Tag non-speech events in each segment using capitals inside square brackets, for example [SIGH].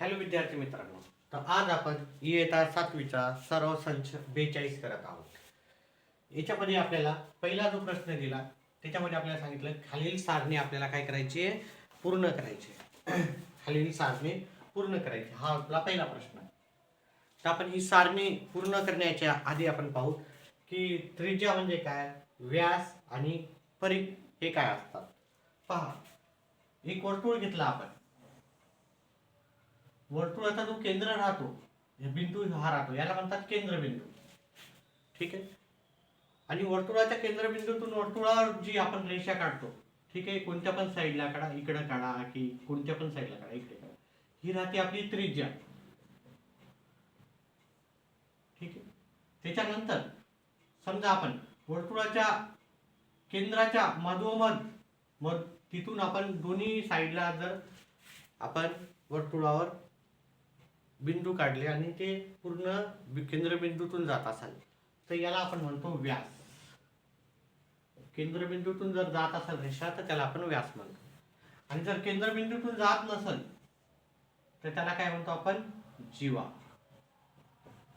Hello विद्यार्थी मित्रांनो. तर आज आपण इयत्ता सातवीचा सर्व संच बेचाळीस करत आहोत. याच्यामध्ये आपल्याला पहिला जो प्रश्न दिला त्याच्यामध्ये आपल्याला सांगितलं खालील सारणी आपल्याला काय करायची आहे? पूर्ण करायची आहे. [CLEARS THROAT] खालील सारणी पूर्ण करायची. हा आपला पहिला प्रश्न. तर आपण ही सारणी पूर्ण करण्याच्या आधी आपण पाहू की त्रिज्या म्हणजे काय व्यास आणि परी हे काय असतात. पहा एक वर्तुळ घेतला आपण. वर्तुळाचा जो केंद्र राहतो हे बिंदू हा राहतो. याला म्हणतात केंद्रबिंदू. ठीक आहे? आणि वर्तुळाच्या केंद्रबिंदूतून वर्तुळावर जी आपण रेषा काढतो ठीक आहे? कोणत्या पण साईडला काढा इकडं काढा की कोणत्या पण साईडला काढा इकडे काढा. ही राहते आपली त्रिज्या. ठीक आहे? त्याच्यानंतर समजा आपण वर्तुळाच्या केंद्राच्या मधोमध मग तिथून आपण दोन्ही साईडला जर आपण वर्तुळावर बिंदू काढले आणि ते पूर्ण केंद्रबिंदूतून जात असाल तर याला आपण म्हणतो व्यास. केंद्रबिंदूतून जर जात असेल रेषा तर त्याला आपण व्यास म्हणतो. आणि जर केंद्रबिंदूतून जात नसेल तर त्याला काय म्हणतो आपण? जीवा.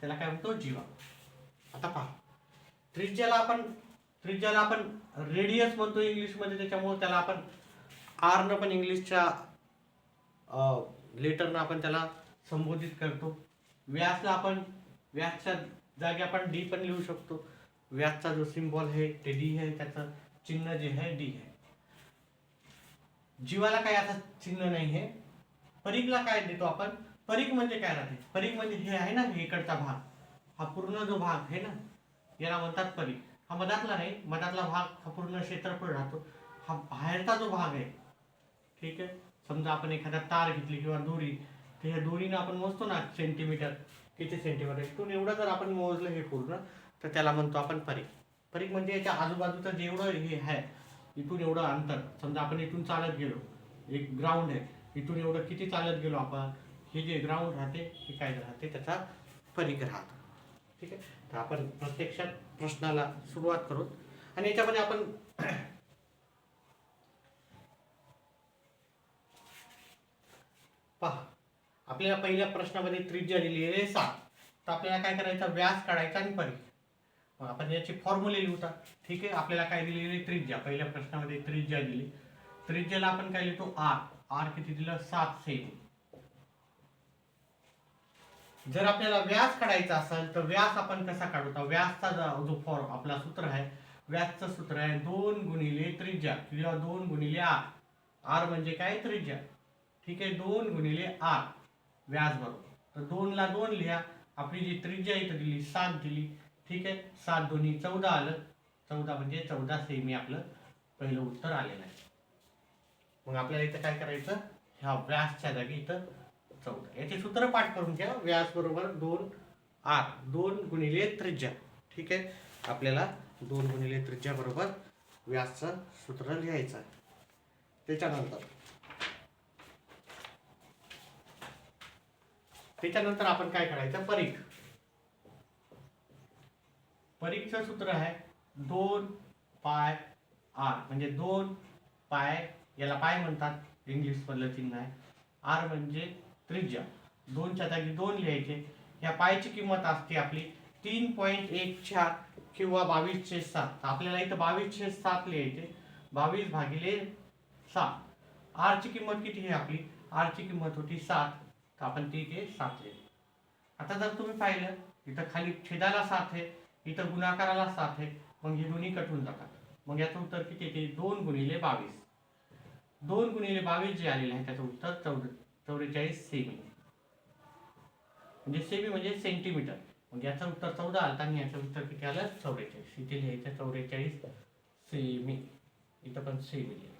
त्याला काय म्हणतो? जीवा. आता पहा. त्रिज्याला आपण त्रिज्याला आपण रेडियस म्हणतो इंग्लिशमध्ये त्याच्यामुळे त्याला आपण आरनं पण इंग्लिशच्या लेटरनं आपण त्याला संबोधित करतो. व्यासला आपण व्यासच्या जागी आपण डी पण लिहू शकतो. व्यासचा जो सिम्बॉल आहे ते डी आहे त्याचं चिन्ह जे आहे डी आहे. जीवाला काय आता चिन्ह नाही आहे. परीकला काय देतो आपण? परीक म्हणजे काय राहते? परीक म्हणजे हे आहे ना इकडचा भाग. हा पूर्ण जो भाग आहे ना याला म्हणतात परीक हा मधातला नाही मधातला भाग हा पूर्ण क्षेत्रफळ राहतो. हा बाहेरचा जो भाग आहे ठीक आहे? समजा आपण एखादा तार घेतली किंवा दोरी ह्या दोरीनं आपण मोजतो ना सेंटीमीटर किती सेंटीमीटर इथून एवढं जर आपण मोजलं हे पूर्ण तर त्याला म्हणतो आपण परीख परीख म्हणजे याच्या आजूबाजूचं जेवढं हे आहे इथून एवढं अंतर. समजा आपण इथून चालत गेलो एक ग्राउंड आहे इथून एवढं किती चालत गेलो आपण? हे जे ग्राउंड राहते हे काय राहते? त्याचा परीख राहतो. ठीक आहे? तर आपण प्रत्यक्षात प्रश्नाला सुरुवात करू. आणि याच्यामध्ये आपण [CLEARS THROAT] पहा. आपल्याला पहिल्या प्रश्नामध्ये त्रिज्या दिली आहे सात. तर आपल्याला काय करायचा? व्यास काढायचा आणि परी मग आपण याची फॉर्म्युले लिहूता ठीक आहे? आपल्याला काय दिलेली आहे? त्रिज्या. पहिल्या प्रश्नामध्ये त्रिज्या दिली. त्रिज्याला आपण काय लिहितो? आर. आर किती दिलं? सात सेमी जर आपल्याला व्यास काढायचा असेल तर व्यास आपण कसा काढू? व्यासचा जो जो फॉर्म आपला सूत्र आहे व्यासचं सूत्र आहे दोन गुणिले त्रिज्या. किंवा दोन गुणिले आर. आर म्हणजे काय? त्रिज्या. ठीक आहे? दोन गुणिले आर. व्यास बरोबर. तर दोनला दोन लिहा. आपली जी त्रिज्या इथं दिली सात दिली. ठीक आहे? सात दोन्ही चौदा आलं. चौदा म्हणजे चौदा सेमी आपलं पहिलं उत्तर आलेलं आहे. मग आपल्याला इथं काय करायचं? ह्या व्यासच्या जागी इथं चौदा. याचे सूत्र पाठ करून घ्या. व्यास बरोबर दोन आर. दोन गुणिले त्रिज्या. ठीक आहे? आपल्याला दोन गुणिले त्रिज्या बरोबर व्यासचं सूत्र लिहायचं आहे. त्याच्यानंतर त्याच्यानंतर आपण काय करायचं? परीख परीक्षचं सूत्र आहे दोन पाय आर. म्हणजे दोन पाय याला पाय म्हणतात. इंग्लिश मधलं चिन्ह आहे. आर म्हणजे त्रिज्या. दोनच्या जागी दोन लिहायचे. या पायची किंमत असते आपली तीन पॉईंट एक चार किंवा बावीसशे सात. आपल्याला इथं बावीसशे सात लिहायचे. बावीस भागिले सात. आरची किंमत किती आहे आपली? आरची किंमत होती सात. तर आपण ती इथे सात आता जर तुम्ही पाहिलं इथं खाली छेदाला साथ आहे इथं गुणाकाराला सात आहे मग हे दोन्ही कटून जातात. मग याचं उत्तर किती येते दोन गुणिले बावीस. दोन गुणिले बावीस जे आलेले आहे त्याचं उत्तर चौ चौवेचाळीस सेमी. म्हणजे सेमी म्हणजे सेंटीमीटर. मग याचं उत्तर चौदा आलं आणि याचं उत्तर किती आलं? चौवेचाळीस. इथे लिहायचं चौवेचाळीस सेमी. इथं पण सेमी लिहायचं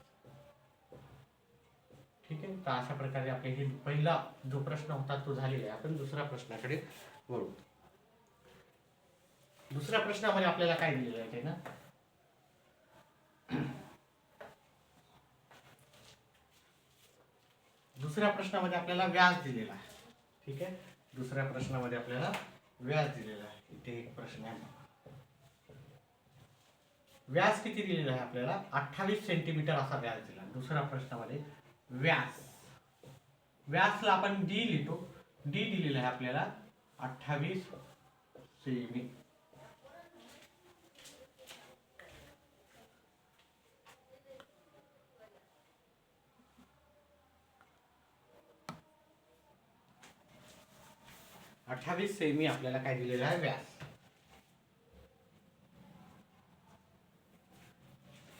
ठीक आहे? तर अशा प्रकारे आपले हे पहिला जो प्रश्न होता तो झालेला आहे. आपण दुसऱ्या प्रश्नाकडे वळू. दुसऱ्या प्रश्नामध्ये आपल्याला काय दिलेलं आहे ते ना? दुसऱ्या प्रश्नामध्ये आपल्याला व्याज दिलेला आहे. ठीक आहे? दुसऱ्या प्रश्नामध्ये आपल्याला व्याज दिलेला आहे. इथे एक प्रश्न आहे. व्याज किती दिलेला आहे आपल्याला? अठ्ठावीस सेंटीमीटर असा व्याज दिला. दुसऱ्या प्रश्नामध्ये व्यास. व्यासला आपण डी लिहितो. डी दिलेला आहे आपल्याला अठ्ठावीस सेमी अठ्ठावीस सेमी आपल्याला काय दिलेला आहे? व्यास.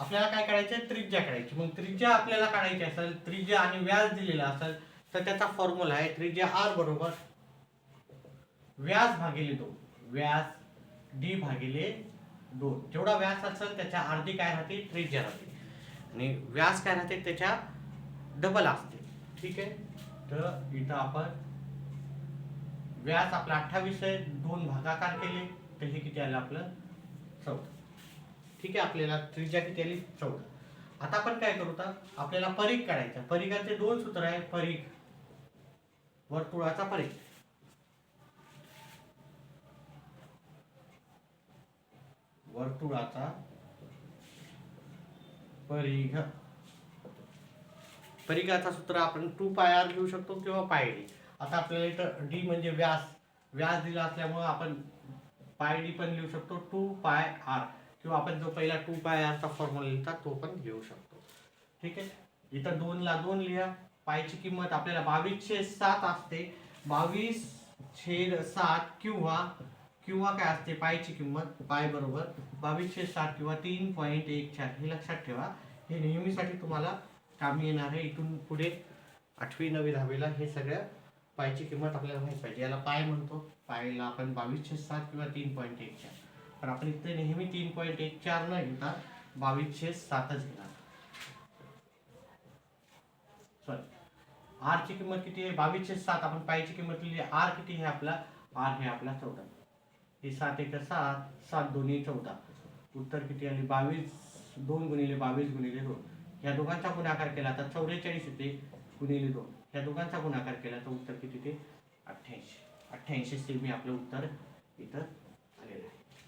आपल्याला काय करायचं त्रिज्या काढायची. मग त्रिज्या आपल्याला काढायची असेल त्रिज्या आणि व्यास दिलेला असेल तर त्याचा फॉर्म्युला आहे त्रिज्या आर बरोबर व्यास भागिले दोन. व्यास डी भागिले दोन. जेवढा व्यास असेल त्याच्या अर्धी काय राहते? त्रिज्या राहते. आणि व्यास काय राहते? त्याच्या डबल असते. ठीक आहे? तर इथं आपण व्यास आपला अठ्ठावीस आहे दोन भागाकार केले तर हे किती आलं आपलं? चौदा. ठीक आहे आपल्याला त्रिज्या किती आली? चौदा. आता आपण काय करू तर आपल्याला परीघ काढायचा. परीघाचे दोन सूत्र आहे परीघ. वर्तुळाचा परीख वर्तुळाचा परिघ. परीघाचा सूत्र आपण टू पाय आर घेऊ शकतो किंवा पाय डी आता आपल्याला इथं डी म्हणजे व्यास. व्यास दिला असल्यामुळं आपण पाय डी पण लिहू शकतो टू पाय आर किंवा आपण जो पहिला टू पाय आरचा फॉर्म्युला लिहिता तो पण घेऊ शकतो. ठीक आहे? इथं दोनला दोन लिहा. पायची किंमत आपल्याला बावीसशे सात असते. बावीस छेद सात किंवा किंवा काय असते? पायची किंमत पाय बरोबर. बावीसशे सात किंवा तीन पॉईंट एक चार. हे लक्षात ठेवा. हे नेहमीसाठी तुम्हाला कामी येणार आहे. इथून पुढे आठवी नवी दहावीला हे सगळ्या पायची किंमत आपल्याला माहीत पाहिजे. याला पाय म्हणतो. पायला आपण बावीसशे सात किंवा तीन पॉईंट एक चार. पण आपण इथे नेहमी तीन पॉईंट एक चार न घेता बावीसशे सातच घेणार. सॉरी आर ची किंमत किती आहे? बावीसशे सात. आपण पायची किंमत लिहिली. आर किती आहे आपला? आर हे आपला चौदा. हे सात एक सात सात दोन्ही चौदा. उत्तर किती आली? बावीस दोन गुणिले बावीस गुणिले दोन. या दोघांचा गुणाकार केला तर चौवेचाळीस येते गुणिले दोन. या दोघांचा गुणाकार केला तर उत्तर किती ते अठ्ठ्याऐंशी. अठ्ठ्याऐंशी सेमी आपलं उत्तर इथं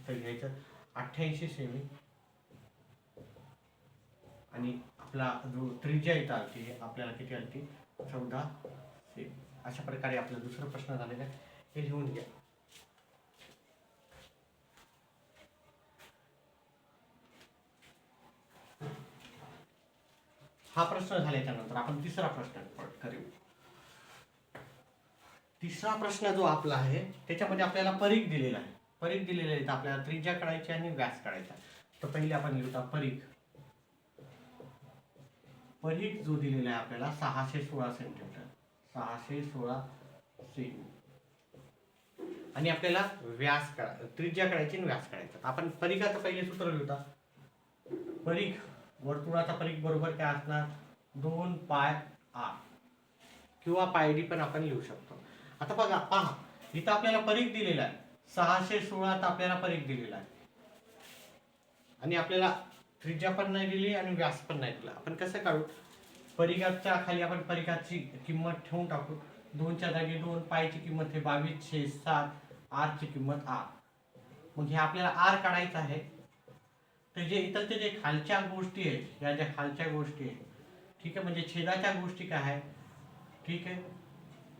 तर घ्यायचं अठ्ठ्याऐंशी सेमी आणि आपला जो त्रिज्या इथं आलती आपल्याला किती आलती चौदा सेमी अशा प्रकारे आपला दुसरा प्रश्न झालेला आहे. हे लिहून घ्या. हा प्रश्न झाल्याच्यानंतर आपण तिसरा प्रश्न करू तिसरा प्रश्न जो आपला आहे त्याच्यामध्ये आपल्याला परीख दिलेला आहे. परीख दिलेले आहे तर आपल्याला त्रिज्या काढायची आणि व्यास काढायचा. तर पहिले आपण लिहितो परीख परीख जो दिलेला आहे आपल्याला सहाशे सोळा सेंटीमीटर सहाशे सोळा सेमी आणि आपल्याला व्यास काढा त्रिज्या काढायची आणि व्यास काढायचा. आपण परीखाचं पहिले सूत्र लिहिता. परीख वर्तुळाचा परीख बरोबर काय असणार? दोन पाय आर. किंवा पायडी पण आपण लिहू शकतो. आता बघा पहा. इथं आपल्याला परीघ दिलेला आहे. सहाशे सोळात आपल्याला परीघ दिलेला आहे. आणि आपल्याला त्रिज्या पण नाही दिली आणि व्यास पण नाही दिला. आपण कसं काढू? परिघाच्या खाली आपण परिघाची किंमत ठेवून टाकू. दोनच्या जागी दोन पायची किंमत हे बावीसशे सात आरची किंमत आर मग हे आपल्याला आर काढायचं आहे. तर जे इतर जे खालच्या गोष्टी आहेत या ज्या खालच्या गोष्टी आहेत ठीक आहे म्हणजे छेदाच्या गोष्टी काय आहे ठीक आहे.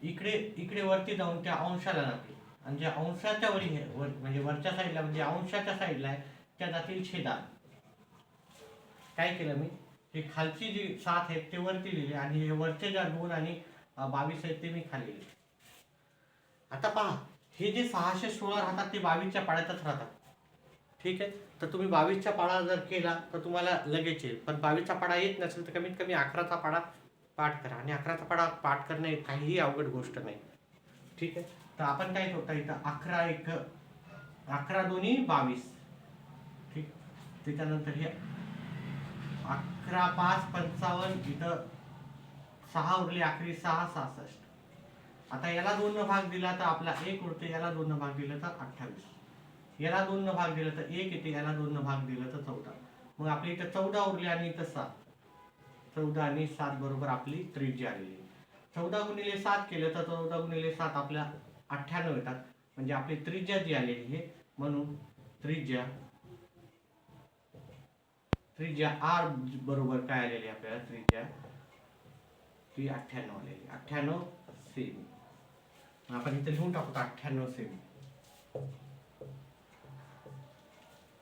इकडे इकडे वरती जाऊन त्या अंशाला जातील आणि जे अंशाच्या वरी वर म्हणजे वरच्या साईडला म्हणजे अंशाच्या साईडला आहे त्या जातील छेदा. काय केलं मी? हे खालची जी सात आहेत ते वरती लिहिले आणि हे वरचे ज्या दोन आणि बावीस आहेत ते मी खाली लिहिले. आता पहा हे जे सहाशे सोळा राहतात ते बावीसच्या पाड्यातच राहतात. ठीक आहे? तर तुम्ही बावीसचा पाडा जर केला तर तुम्हाला लगेच येईल. पण बावीसचा पाडा येत नसेल तर कमीत कमी अकराचा पाडा पाठ करा. आणि अकराचा पाडा पाठ करणे काहीही अवघड गोष्ट नाही. ठीक आहे? तर आपण काय करतो इथं? अकरा एक अकरा दोन्ही बावीस. ठीक? त्याच्यानंतर हे अकरा पाच पंचावन्न इथं सहा उरले अकरा सहा सहासष्ट. आता याला दोन भाग दिला तर आपला एक उरते याला दोन भाग दिला तर अठ्ठावीस. याला दोन भाग दिला तर एक येते याला दोन भाग दिला तर चौदा. मग आपली इथं चौदा उरली आणि इथं सात. चौदा आणि सात बरोबर आपली त्रिज्या आलेली. चौदा गुणिले सात केलं तर चौदा गुणिले सात आपल्या अठ्ठ्याण्णव येतात. म्हणजे आपली त्रिज्या जी आलेली आहे म्हणून त्रिज्या त्रिज्या आर बरोबर काय आलेली आहे आपल्याला? त्रिज्या ती अठ्ठ्याण्णव आलेली अठ्ठ्याण्णव सेमी. आपण इथे लिहून टाकतो अठ्ठ्याण्णव सेमी.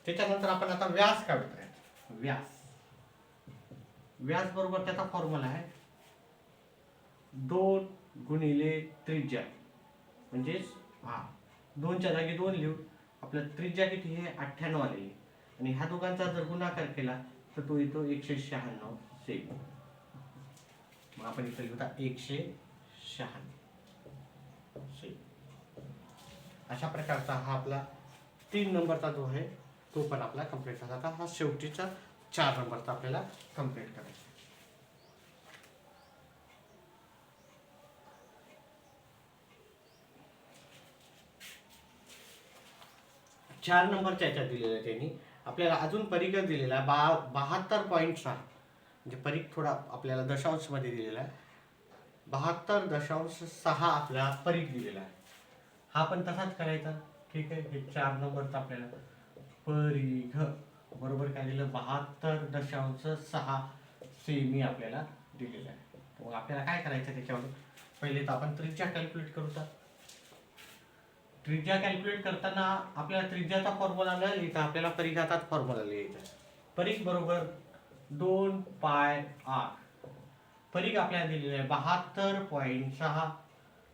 त्याच्यानंतर आपण आता व्यास काढतोय व्यास. व्यास बरोबर त्याचा फॉर्म्युला आहे दोन गुणिले त्रिज्या. म्हणजेच हा दोनच्या जागी दोन लिहू आपलं त्रिज्या किती हे अठ्ठ्याण्णव आलेली आणि ह्या दोघांचा जर गुणाकार केला तर तो येतो एकशे शहाण्णव सेमी मग आपण इथे लिहूता एकशे शहाण्णव सेमी अशा प्रकारचा हा आपला तीन नंबरचा जो आहे तो पण आपला कंप्लीट झाला. आता हा शेवटीचा चार नंबरचा आपल्याला कंप्लीट करायचा चार नंबरच्या याच्यात दिलेलं आहे त्यांनी. आपल्याला अजून परिघ दिलेला आहे. बा बहात्तर पॉईंट सहा म्हणजे परीघ थोडा आपल्याला दशांशमध्ये दिलेला आहे. बहात्तर दशांश सहा आपला परीघ दिलेला आहे. हा पण तसाच करायचा. ठीक आहे? हे चार नंबरचा आपल्याला परीघ. बरोबर काय दिलं? बहात्तर दशांश सहा सेमी आपल्याला दिलेला आहे. मग आपल्याला काय करायचं त्याच्यावर? पहिले तर आपण त्रिज्या कॅल्क्युलेट करू तर. त्रिज्या कॅल्क्युलेट करताना आपल्याला त्रिज्याचा फॉर्म्युला न लिहिता आपल्याला परिघाचाच फॉर्म्युला लिहायचा परीख बरोबर दोन पाय आठ. परीघ आपल्याला दिलेली आहे बहात्तर पॉईंट सहा.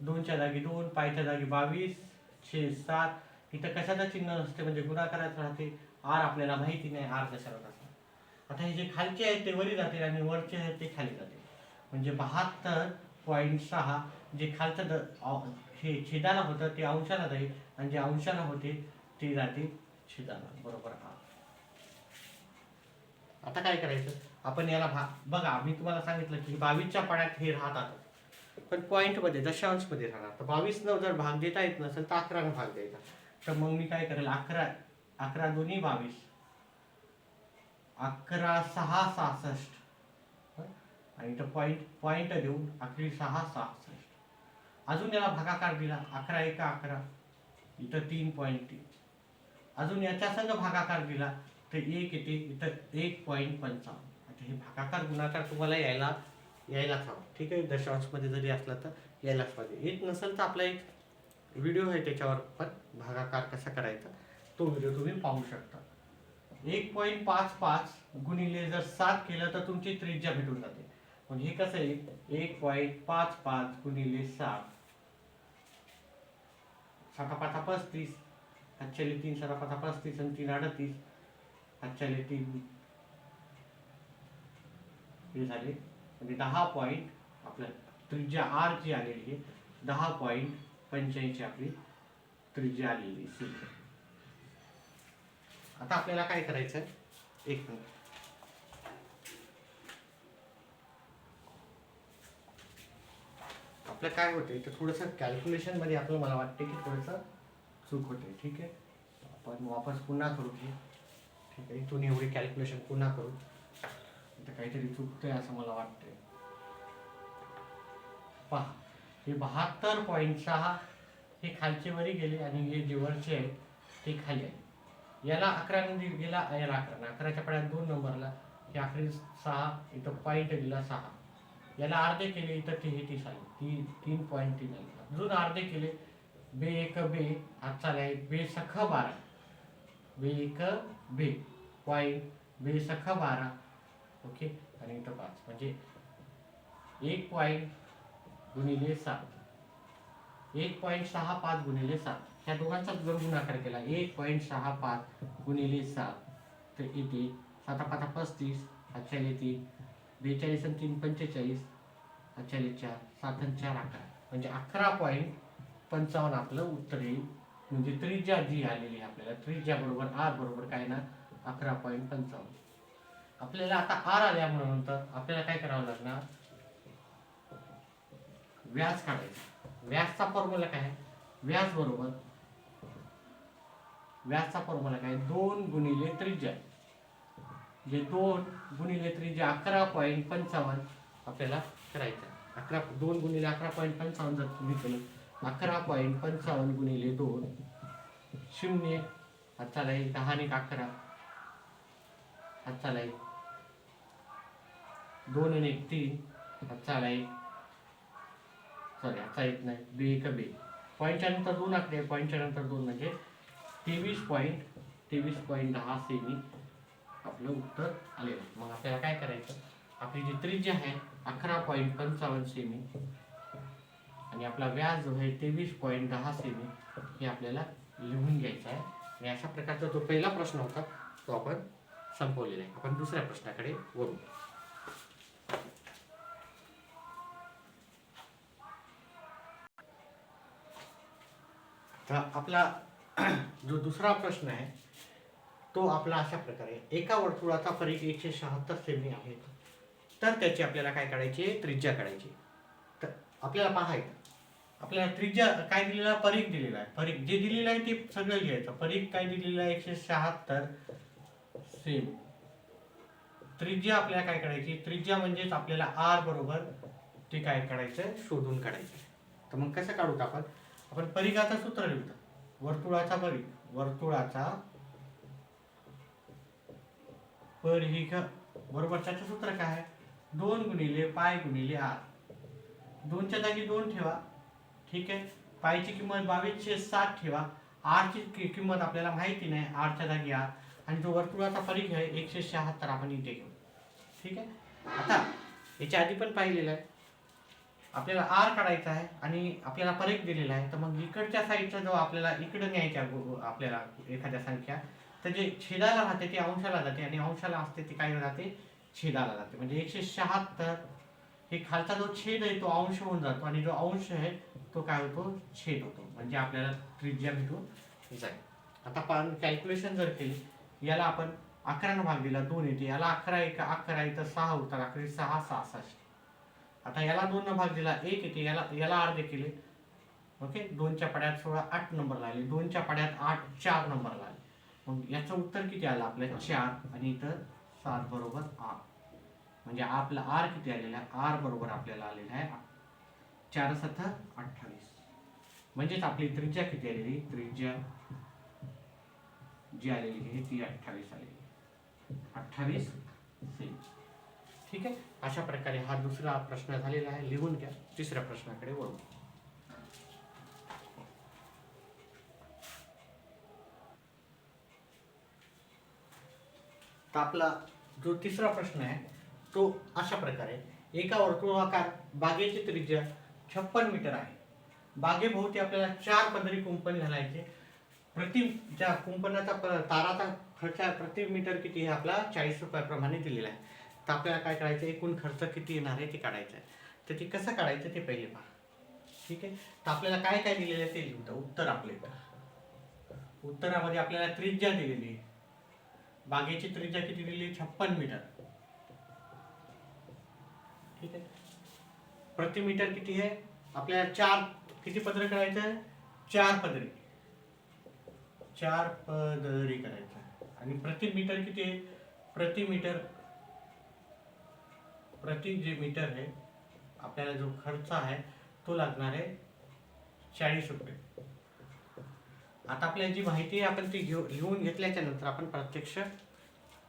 दोनच्या जागी दोन पायच्या जागी बावीस छे सात. इथं कशाचं चिन्ह नसते म्हणजे गुणाकारात राहते. आर आपल्याला माहिती नाही आर कशाला राहते. आता हे जे खालचे आहेत ते वरी जातील आणि वरचे आहेत ते खाली जातील. म्हणजे बहात्तर पॉईंट सहा जे खालचं द छेदाला होतं ते अंशाला जाईल आणि जे अंशाला होते ते जाते छेदाला. बरोबर? हा. आता काय करायचं? आपण याला भा बघा मी तुम्हाला सांगितलं की बावीसच्या पाण्यात हे राहतात. पण पॉईंटमध्ये दशांशमध्ये राहणार तर बावीस न जर भाग देता येत नसेल तर अकरानं भाग द्यायचा. तर मग मी काय करेल? अकरा अकरा दोन्ही बावीस. अकरा सहा सहासष्ट. आणि तर पॉईंट पॉईंट देऊन अकरी सहा सहा अजून याला भागाकार दिला अकरा एका अकरा. इथं तीन पॉईंट तीन. अजून याच्या संग भागाकार दिला तर एक येते इथं एक पॉईंट पंचावन्न. आता हे भागाकार गुणाकार तुम्हाला यायला यायलाच हवा. ठीक आहे? दशांशमध्ये जरी असला तर यायलाच पाहिजे येत नसेल तर आपला एक व्हिडिओ आहे त्याच्यावर पण भागाकार कसा करायचा तो व्हिडिओ तुम्ही पाहू शकता. एक पॉईंट पाच पाच गुणिले जर सात केलं तर तुमची त्रिज्या भेटून जाते. मग हे कसं आहे? एक पॉईंट पाच पाच गुणिले सात. साता पाचा पस्तीस हातच्याले तीन साता पाचा पस्तीस आणि तीन अडतीस हातच्याले तीन हे झाले. म्हणजे दहा पॉईंट आपल्या त्रिज्या आर जी आलेली आहे. दहा पॉईंट पंच्याऐंशी आपली त्रिज्या आलेली आता आपल्याला काय करायचं आहे एक मिनिट. आपलं काय होते तर थोडंसं कॅल्क्युलेशनमध्ये आपलं मला वाटते की थोडंसं चूक होते ठीक आहे? आपण वापस पुन्हा करू की ठीक आहे? इथून एवढी कॅल्क्युलेशन पुन्हा करू. तर काहीतरी चुकतंय असं मला वाटतंय. पहा हे बहात्तर पॉईंट सहा हे खालचे वरी गेले आणि हे जे वरचे आहे ते खाली आहे याला अकरा गेला याला अकरा अकराच्या पड्यात दोन नंबरला हे अकरा सहा इथं पॉईंट दिला सहा. याला अर्धे केले इथं ते हे तीस आले ती तीन पॉईंट तीन आले अजून अर्धे केले. बे एक बे. आज चालाय बे सख बारा. बे एक बे. पॉईंट बे सख बारा. ओके? आणि इथं पाच. म्हणजे एक पॉईंट गुणिले सात. एक पॉईंट सहा पाच गुणिले सात. ह्या दोघांचा जर गुणाकार केला. एक पॉईंट सहा पाच गुणिले सात. तर येते सात पाच पस्तीस. आजच्या तीन बेचाळीस आणि तीन पंचेचाळीस आजच्या चार सात आणि चार अकरा. म्हणजे अकरा पॉईंट पंचावन्न आपलं उत्तर येईल. म्हणजे त्रिज्या जी आलेली आहे आपल्याला त्रिज्या बरोबर आर बरोबर काय ना अकरा पॉईंट पंचावन्न. आपल्याला आता आर आल्यानंतर आपल्याला काय करावं लागणार? व्याज काढायचा. व्याजचा फॉर्म्युला काय आहे? व्याज बरोबर. व्याजचा फॉर्म्युला काय? दोन गुणिले त्रिज्या. जे दोन गुणिले जे अकरा पॉईंट पंचावन्न आपल्याला करायचं आहे. अकरा दोन गुणिले अकरा पॉईंट पंचावन्न जर तुम्ही केलं अकरा पॉईंट पंचावन्न गुणिले दोन शून्य हातचाला एक दहा आणि एक अकरा. हातचाला एक. दोन आणि एक तीन. हातचाला एक. सॉरी आता येत नाही बी एक बी पॉईंटच्या नंतर दोन आकडे पॉईंटच्या नंतर दोन म्हणजे तेवीस पॉईंट तेवीस पॉईंट दहा सेमी. आपलं उत्तर आलेलं आहे. मग आपल्याला काय करायचं? आपली जी त्रिज्या आहे अकरा पॉईंट पंचावन्न सेमी आणि आपला व्याज जो आहे तेवीस पॉईंट दहा सेमी हे आपल्याला लिहून घ्यायचं आहे. आणि अशा प्रकारचा जो पहिला प्रश्न होता तो आपण संपवलेला आहे. आपण दुसऱ्या प्रश्नाकडे वळू. तर आपला [CLEARS THROAT] जो दुसरा प्रश्न आहे तो आपला अशा प्रकारे एका वर्तुळाचा परिघ एकशे शहात्तर सेमी आहे. तर त्याची आपल्याला काय काढायची? त्रिज्या काढायची. तर आपल्याला पाहायचं आपल्याला त्रिज्या काय दिलेला? आहे? दिलेला आहे. परीक जे दिलेलं आहे ते सगळं लिहायचं. परीक काय दिलेलं आहे? एकशे शहात्तर सेम. त्रिज्या आपल्याला काय काढायची? त्रिज्या म्हणजेच आपल्याला आर बरोबर ते काय काढायचं? शोधून काढायचं. तर मग कसं काढू आपण? आपण परिघाचं सूत्र लिहूत वर्तुळाचा परीघ. वर्तुळाचा परिघ बरोबर त्याचं सूत्र काय आहे? दोन गुणिले पाय गुणिले आर. दोनच्या जागी दोन ठेवा. ठीक आहे? पायची किंमत बावीसशे साठ ठेवा. आरची कि- किंमत आपल्याला माहिती नाही आरच्या जागी आर. आणि जो वर्तुळाचा परीघ आहे एकशे शहात्तर आपण इथे घेऊ. ठीक आहे? आता याच्या आधी पण पाहिलेलं आहे. आपल्याला आर काढायचा आहे आणि आपल्याला परीघ दिलेला आहे. तर मग इकडच्या साईडचा जो आपल्याला इकडं न्यायच्या गो- आपल्याला एखाद्या संख्या तर जे छेदाला राहते ते अंशाला जाते आणि अंशाला असते ते काय राहते? छेदाला जाते. म्हणजे एकशे शहात्तर हे खालचा जो छेद आहे तो अंश होऊन जातो आणि जो अंश आहे तो काय होतो? छेद होतो. म्हणजे आपल्याला त्रिज्या भेटून जाईल. आता आपण कॅल्क्युलेशन जर केली याला आपण अकरानं भाग दिला दोन येते. याला अकरा एक अकरा इथं सहा होतात अकरा सहा सहा सहाशे. आता याला दोन भाग दिला एक येते. याला याला अर्धे केले. ओके? दोनच्या पाड्यात सोळा आठ नंबर लागले. दोनच्या पाड्यात आठ चार नंबर लागले. मग याचं उत्तर किती आलं आपल्या चार आणि इथं सात बरोबर आर म्हणजे आपला आर किती आलेला आहे? आर बरोबर आपल्याला आलेला आहे चार सत्ता अठ्ठावीस. म्हणजेच आपली त्रिज्या किती आलेली? त्रिज्या जी आलेली आहे ती अठ्ठावीस आलेली अठ्ठावीस ठीक आहे? अशा प्रकारे हा दुसरा प्रश्न झालेला आहे. लिहून घ्या. तिसऱ्या प्रश्नाकडे वळू तर आपला जो तिसरा प्रश्न आहे तो अशा प्रकारे एका वर्तुळाकार बागेची त्रिज्या छप्पन मीटर आहे. बागेभोवती आपल्याला चार पदरी कुंपण घालायचे. प्रति ज्या कुंपणाचा प- ताराचा खर्च आहे प्रति मीटर किती आहे आपला? चाळीस रुपयाप्रमाणे दिलेला आहे. तर आपल्याला काय करायचं एकूण खर्च किती येणार आहे ते काढायचं आहे. तर ते कसं काढायचं ते पहिले पहा. ठीक आहे? तर आपल्याला काय काय दिलेलं आहे ते लिहून उत्तर आपले उत्तरामध्ये आपल्याला त्रिज्या दिलेली आहे. बागेची त्रिज्या किती दिली? छप्पन मीटर. ठीक आहे. प्रति मीटर किती आहे? आपल्याला चार किती पदर करायचं आहे? चार पदरी. चार पदरी करायचं आहे. आणि प्रति मीटर किती आहे? प्रति मीटर प्रति जे मीटर आहे आपल्याला जो खर्च आहे तो लागणार आहे चाळीस रुपये. आता आपल्याला जी माहिती आहे आपण ती घेऊ लिहून घेतल्याच्या नंतर आपण प्रत्यक्ष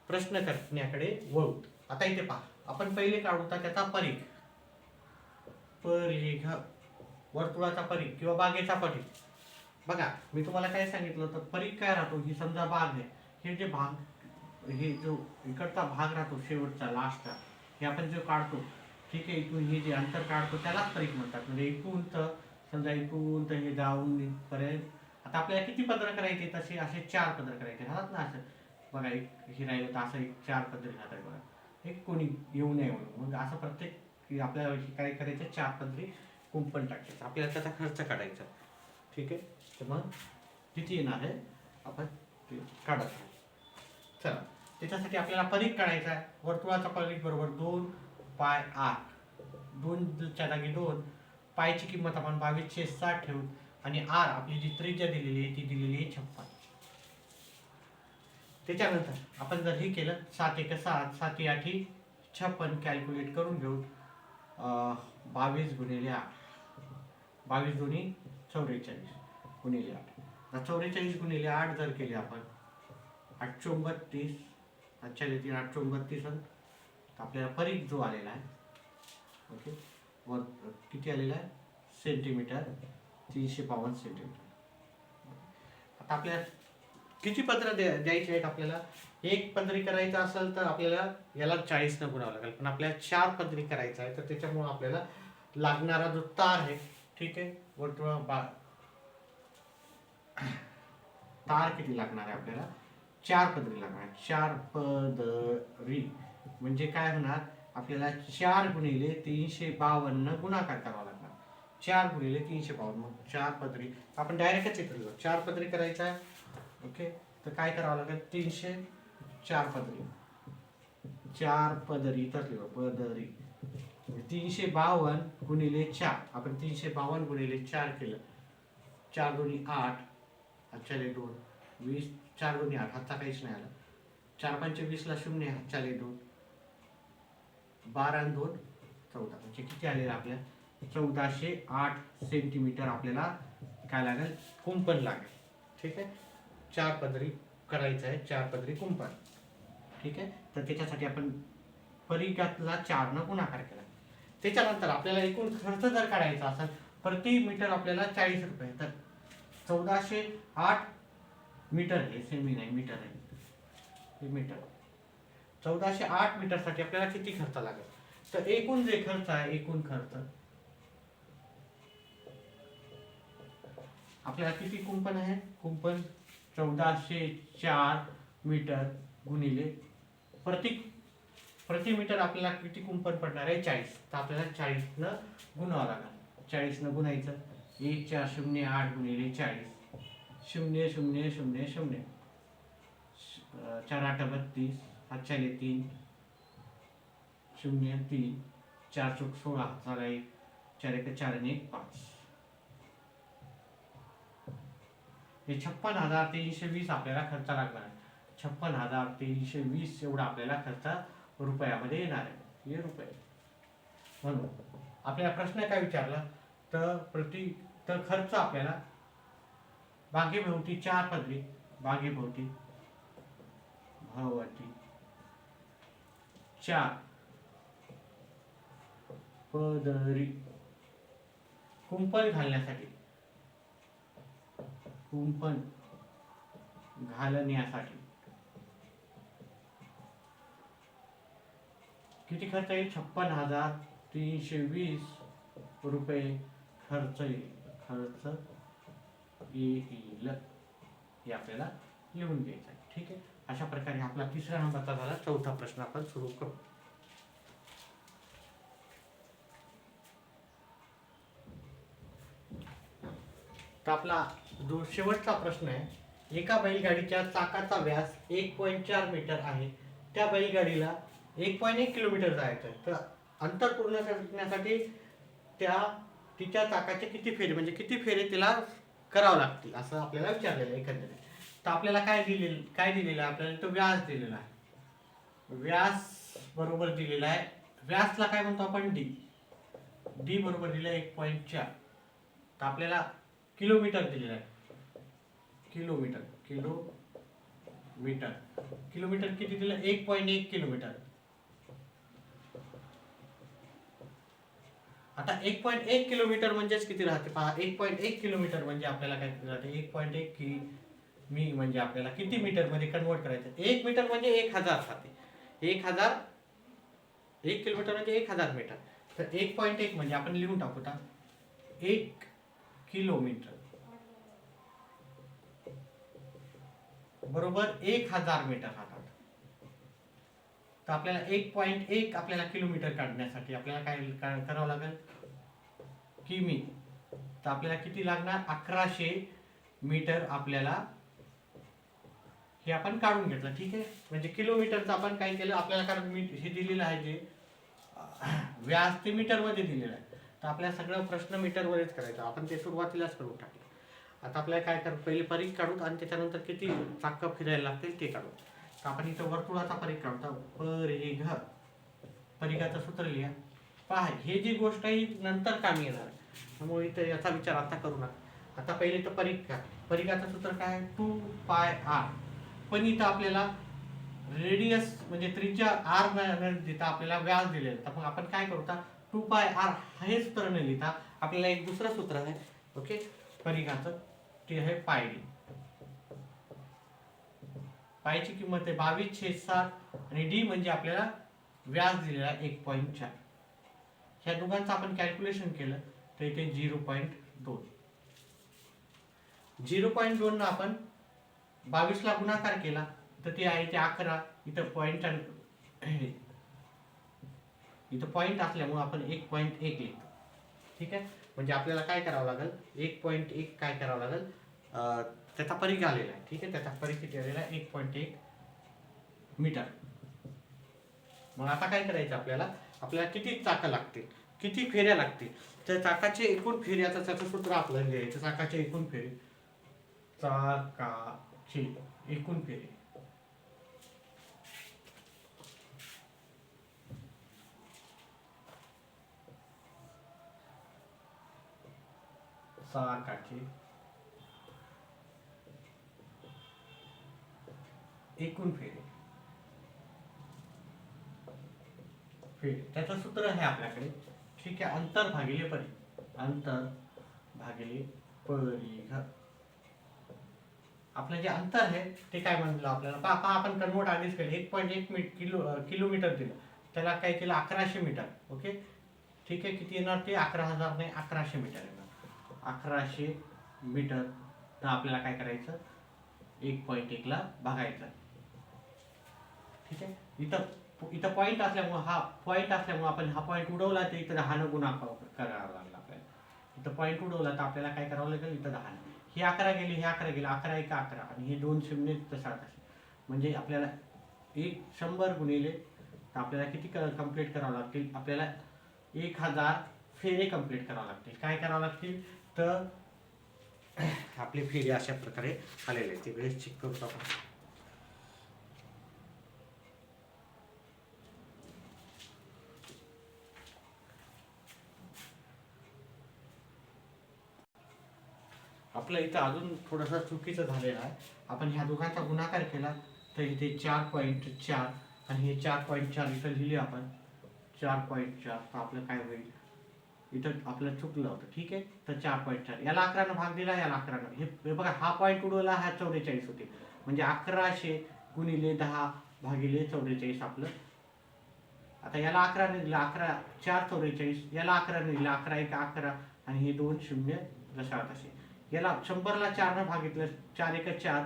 प्रश्न करण्याकडे वळू. आता इथे पहा. आपण पहिले काढू तर त्याचा परिघ. परिघ. वर्तुळाचा परिघ किंवा बागेचा परिघ. बघा मी तुम्हाला काय सांगितलं होतं? परिघ काय राहतो? ही समजा बाग आहे. हे जे भाग हे जो इकडचा भाग राहतो शेवटचा लास्टचा हे आपण जो काढतो ठीक आहे इथून हे जे अंतर काढतो त्यालाच परिघ म्हणतात. म्हणजे इथून तर समजा इथून तर हे जाऊन पर्यंत आता आपल्याला किती पदर करायचे? तसे असे चार पदर करायचे. राहतात ना असं. बघा एक हे राहिलं तर असं एक चार पदर राहतात बघा. एक कोणी येऊ नये म्हणून. मग असं प्रत्येक की आपल्याला काय करायचं? चार पदरी कुंपण टाकायचं. आपल्याला त्याचा खर्च काढायचा. ठीक आहे? तर मग किती येणार आहे? आपण ते काढत चला. त्याच्यासाठी आपल्याला परीख काढायचा आहे. वर्तुळाचा परीख बरोबर दोन पाय आठ. दोनच्या जागी दोन. पायची किंमत आपण बावीसशे साठ ठेवून आणि आर आपली जी त्रिज्या दिलेली आहे ती दिलेली आहे छप्पन. त्याच्यानंतर आपण जर हे केलं सात एक सात सात आठी छप्पन कॅल्क्युलेट करून घेऊ. बावीस गुणिले आठ. बावीस दोन्ही चौवेचाळीस गुणिले आठ. चौवेचाळीस गुणिले आठ जर केले आपण आठ चौंबत्तीस आजच्या तीन आठ चोंबत्तीस आपल्याला परीख जो आलेला आहे ओके वर किती आलेला आहे? सेंटीमीटर. तीनशे बावन्न सेंटीमीटर. आता आपल्या किती पत्र द्या द्यायचे आहेत आपल्याला? एक पदरी करायचं असेल तर आपल्याला याला चाळीसनं गुणावं लागेल. पण आपल्याला चार पदरी करायचं आहे तर त्याच्यामुळे आपल्याला लागणारा जो तार आहे ठीक आहे? वर्तुळ बा तार किती लागणार आहे आपल्याला? चार पदरी लागणार आहे. चार पदरी. म्हणजे काय होणार? आपल्याला चार गुणिले तीनशे बावन्न गुणाकार करावा लागेल. चार गुणिले तीनशे बावन्न मग चार पदरी. आपण डायरेक्टच इकडे जाऊ चार पदरी करायचं आहे. ओके? तर काय करावं लागेल? तीनशे चार पदरी. चार पदरी तर लिहू. पदरी. म्हणजे तीनशे बावन्न गुणिले चार. आपण तीनशे बावन्न गुणिले चार केलं. चार दोन्ही आठ. हातच्याले दोन. वीस. चार दोन्ही आठ. हातचा काहीच नाही आला. चार पंचे वीसला शून्य हातच्याले दोन. बारा दोन चौदा. म्हणजे किती आलेलं आपल्या? चौदाशे आठ सेंटीमीटर आपल्याला काय लागेल? कुंपण लागेल. ठीक आहे? चार पदरी करायचं आहे चार पदरी कुंपण. ठीक आहे? तर त्याच्यासाठी आपण परिघातला चारनं गुणाकार केला. त्याच्यानंतर आपल्याला एकूण खर्च जर काढायचा असेल प्रति मीटर आपल्याला चाळीस रुपये. तर चौदाशे आठ मीटर हे सेमी नाही मीटर आहे. हे मीटर चौदाशे आठ मीटरसाठी आपल्याला किती खर्च लागेल? तर एकूण जे खर्च आहे एकूण खर्च आपल्याला किती कुंपण आहे. कुंपण चौदाशे चार मीटर गुणिले प्रति प्रति मीटर आपल्याला किती कुंपण पडणार आहे? चाळीस. तर आपल्याला चाळीसनं गुणावं लागणार. चाळीसनं गुणायचं. एक चार शून्य आठ गुणिले चाळीस. शून्य शून्य शून्य शून्य. चार आठ बत्तीस. हातच्याले तीन. शून्य तीन. चार चौक सोळा. हाताला एक. चार एक चार आणि एक पाच. हे छप्पन हजार तीनशे वीस आपल्याला खर्च लागणार आहे. छप्पन हजार तीनशे वीस एवढा आपल्याला खर्च रुपयामध्ये येणार आहे. हे रुपये. म्हणून आपल्याला प्रश्न काय विचारला? तर प्रति तर खर्च आपल्याला बागेभोवती चार पदवी बागेभोवती भोवती चार पदरी. कुंपण घालण्यासाठी. कुंपण घालण्यासाठी. किती खर्च येईल? छप्पन हजार तीनशे वीस रुपये खर्च येईल. खर्च येईल. हे आपल्याला लिहून घ्यायचं आहे. ठीक आहे? अशा प्रकारे आपला तिसरा नंबरचा झाला. चौथा प्रश्न आपण सुरू करू. तर आपला जो शेवटचा प्रश्न आहे. एका बैलगाडीच्या चाकाचा व्यास एक पॉईंट चार मीटर आहे. त्या बैलगाडीला एक पॉईंट एक किलोमीटर जायचं आहे. तर अंतर पूर्ण करण्यासाठी त्या तिच्या चाकाचे किती फेरे म्हणजे किती फेरे तिला करावं लागतील असं आपल्याला विचारलेलं आहे एखाद्याने तर आपल्याला काय दिलेलं काय दिलेलं आहे? आपल्याला तो व्यास दिलेला आहे. व्यास बरोबर दिलेला आहे. व्यासला काय म्हणतो आपण? डी. डी बरोबर दिलं एक पॉईंट चार. तर आपल्याला किलोमीटर दिलेलं आहे. किलोमीटर किलो मीटर किलोमीटर किती दिलं? एक पॉईंट एक किलोमीटर. आता एक पॉईंट एक किलोमीटर म्हणजेच किती राहते? पहा एक पॉईंट एक किलोमीटर म्हणजे आपल्याला काय किती राहते? एक पॉईंट एक कि मी म्हणजे आपल्याला किती मीटरमध्ये कन्वर्ट करायचं? एक मीटर म्हणजे एक हजार राहते. एक हजार एक किलोमीटर म्हणजे एक हजार मीटर तर एक पॉईंट एक म्हणजे आपण लिहून टाकू आता. एक किलोमीटर. बरोबर एक हजार मीटर राहतात. तर आपल्याला एक पॉईंट एक आपल्याला किलोमीटर काढण्यासाठी आपल्याला काय करावं लागेल? किमी. तर आपल्याला किती लागणार? अकराशे मीटर आपल्याला हे आपण काढून घेतलं. ठीक आहे? म्हणजे किलोमीटरचं आपण काय केलं? आपल्याला कारण मी हे दिलेलं आहे जे व्यास ते मीटरमध्ये दिलेलं आहे. तर आपल्या सगळं प्रश्न मीटरवरच करायचा. आपण ते सुरुवातीलाच करून टाकू आता आपल्याला काय कर पहिले परीख काढू आणि त्याच्यानंतर किती चाक्क फिरायला लागतील ते काढू. तर आपण इथं वर्तुळाचा परीख काढतो. परिघ. परिघाचं सूत्र लिहा. पहा हे जी गोष्ट आहे नंतर कामी येणार. त्यामुळे इथं याचा विचार आता करू नका. आता पहिले तर परीख का परीघाचं सूत्र काय टू पाय आर. पण इथं आपल्याला रेडियस म्हणजे त्रिज्या आर न देता आपल्याला व्यास दिलेला तर मग आपण काय करू टू पाय आर हे सूत्र न लिहिता आपल्याला एक दुसरं सूत्र आहे. ओके? परिघाचं. ते आहे पाय. डी पायची किंमत आहे बावीस छेद सात आणि डी म्हणजे आपल्याला व्याज दिलेला एक पॉईंट चार. ह्या दोघांचं आपण कॅल्क्युलेशन केलं तर इथे झिरो पॉईंट दोन. झिरो पॉईंट दोन आपण बावीसला गुणाकार केला तर ते आहे ते अकरा इथं पॉईंट इथं पॉईंट असल्यामुळे आपण एक पॉईंट एक लिहितो. ठीक आहे? म्हणजे आपल्याला काय करावं लागेल? एक पॉईंट एक काय करावं लागेल? त्याचा परिघ आलेला आहे. ठीक आहे? त्याचा परिघ किती आलेला आहे? एक पॉईंट एक मीटर. मग आता काय करायचं आपल्याला? आपल्याला किती चाकं लागतील? किती फेऱ्या लागतील? तर चाकाचे एकूण फेऱ्याचं त्याचं सूत्र आपल्याला लिहायचं चाकाचे एकूण फेरे. चाकाचे एकूण फेरे. चाकाचे एकूण फेरे. फेरे. त्याचं सूत्र आहे आपल्याकडे. ठीक आहे अंतर भागिले परी. अंतर भागिले परिघ आपलं जे अंतर आहे ते काय म्हणलं आपल्याला? पहा आपण कन्वर्ट आधीच केलं. एक पॉईंट एक मी किलो किलोमीटर दिलं. त्याला काय केलं? अकराशे मीटर ओके? ठीक आहे किती येणार? ते अकरा हजार नाही अकराशे मीटर येणार. अकराशे मीटर तर आपल्याला काय करायचं? एक पॉईंट एकला भागायचं. ठीक आहे? इथं इथं पॉईंट असल्यामुळं हा पॉईंट असल्यामुळं आपण हा पॉईंट उडवला तर इथं दहानं गुणा करावा लागला आपल्याला. इथं पॉईंट उडवला तर आपल्याला काय करावं लागेल? इथं दहानं हे अकरा गेली हे अकरा गेले अकरा एक अकरा. आणि हे दोन शून्य तसा तसे म्हणजे आपल्याला एक शंभर गुणिले तर आपल्याला किती कंप्लीट करावं लागतील? आपल्याला एक हजार फेरे कंप्लीट करावं लागतील. काय करावं लागतील? तर [COUGHS] आपले फेरे अशा प्रकारे आलेले आहेत. वेळेस चेक करू आपण. आपलं इथं अजून थोडंसं चुकीचं झालेलं आहे. आपण ह्या दोघांचा गुणाकार केला तर इथे चार पॉईंट चार आणि हे चार पॉईंट चार इथं लिहिले आपण. चार पॉईंट चार तर आपलं काय होईल? इथं आपलं चुकलं होतं ठीक आहे? तर चार पॉईंट चार. याला अकरानं भाग दिला याला अकरानं. हे बघा हा पॉईंट उडवला हा चौवेचाळीस होते. म्हणजे अकराशे गुणिले दहा भागिले चौवेचाळीस आपलं. आता याला अकराने दिलं अकरा चार चौवेचाळीस. याला अकराने दिलं अकरा एक अकरा आणि हे दोन शून्य जशा तसे याला शंभरला चारनं भागितलं चार एक चार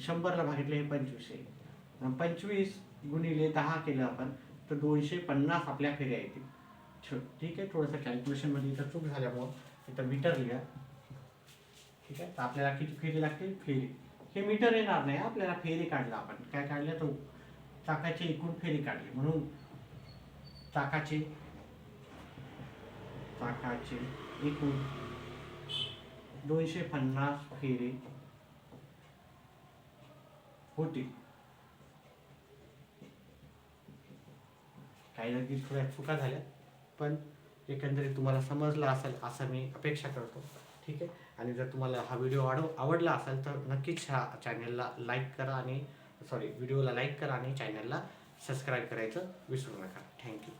शंभरला भागितलं हे पंचवीस आहे पंचवीस गुणिले दहा केलं आपण तर दोनशे पन्नास आपल्या फेऱ्या येतील. छ- ठीक आहे थोडंसं कॅल्क्युलेशनमध्ये इथं चूक झाल्यामुळं इथं मीटर लिहा. ठीक आहे तर आपल्याला किती फेरी लागतील? फेरी. हे मीटर येणार नाही आपल्याला फेरी काढला आपण. काय काढलं? तर चाकाची एकूण फेरी काढली. म्हणून चाकाची चाकाची एकूण दोनशे पन्नास फेरे होतील काही जागी थोड्या चुका झाल्या पण एकंदरीत तुम्हाला समजलं असेल असं मी अपेक्षा करतो. ठीक आहे? आणि जर तुम्हाला हा व्हिडिओ आडव आवडला असेल तर नक्कीच ह्या चॅनलला लाईक करा आणि सॉरी व्हिडिओला लाईक करा आणि चॅनलला सबस्क्राईब करायचं विसरू नका. थँक्यू.